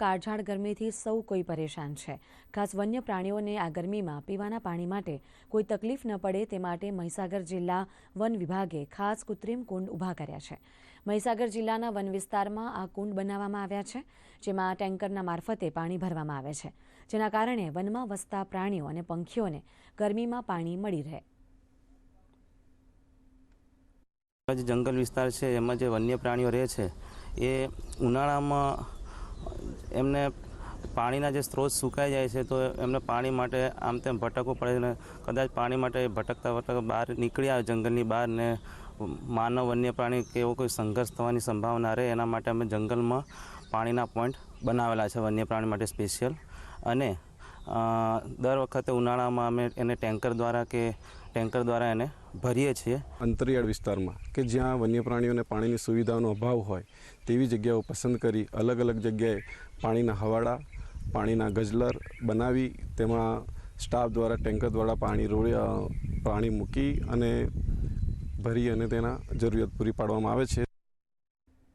કાળઝાળ ગરમીથી સૌ કોઈ પરેશાન છે. ખાસ વન્ય પ્રાણીઓને આ ગરમીમાં પીવાના પાણી માટે કોઈ તકલીફ ન પડે તે માટે મહીસાગર જિલ્લા વન વિભાગે ખાસ કૃત્રિમ કુંડ ઊભા કર્યા છે. મહીસાગર જિલ્લાના વન વિસ્તારમાં આ કુંડ બનાવવામાં આવ્યા છે, જેમાં ટેન્કરના મારફતે પાણી ભરવામાં આવે છે, જેના કારણે વનમાં વસતા પ્રાણીઓ અને પંખીઓને ગરમીમાં પાણી મળી રહે. જે જંગલ વિસ્તાર છે, એમાં જે વન્ય પ્રાણીઓ રહે છે, એ ઉનાળામાં એમને પાણીના જે સ્ત્રોત સુકાઈ જાય છે, તો એમને પાણી માટે આમ તેમ ભટકવું પડે ને કદાચ પાણી માટે ભટકતા ભટકતા બહાર નીકળી આવે જંગલની બહાર ને માનવ વન્ય પ્રાણી કે એવો કોઈ સંઘર્ષ થવાની સંભાવના રહે, એના માટે અમે જંગલમાં પાણીના પોઈન્ટ બનાવેલા છે વન્ય પ્રાણી માટે સ્પેશિયલ. અને દર વખતે ઉનાળામાં અમે એને ટેન્કર દ્વારા કે ટેન્કર દ્વારા એને ભરીએ છીએ. અંતરિયાળ વિસ્તારમાં કે જ્યાં વન્ય પ્રાણીઓને પાણીની સુવિધાનો અભાવ હોય, તેવી જગ્યાઓ પસંદ કરી અલગ અલગ જગ્યાએ પાણીના હવાડા, પાણીના ગજલર બનાવી તેમાં સ્ટાફ દ્વારા, ટેન્કર દ્વારા પાણી રોડ પાણી મૂકી અને ભરી અને તેના જરૂરિયાત પૂરી પાડવામાં આવે છે.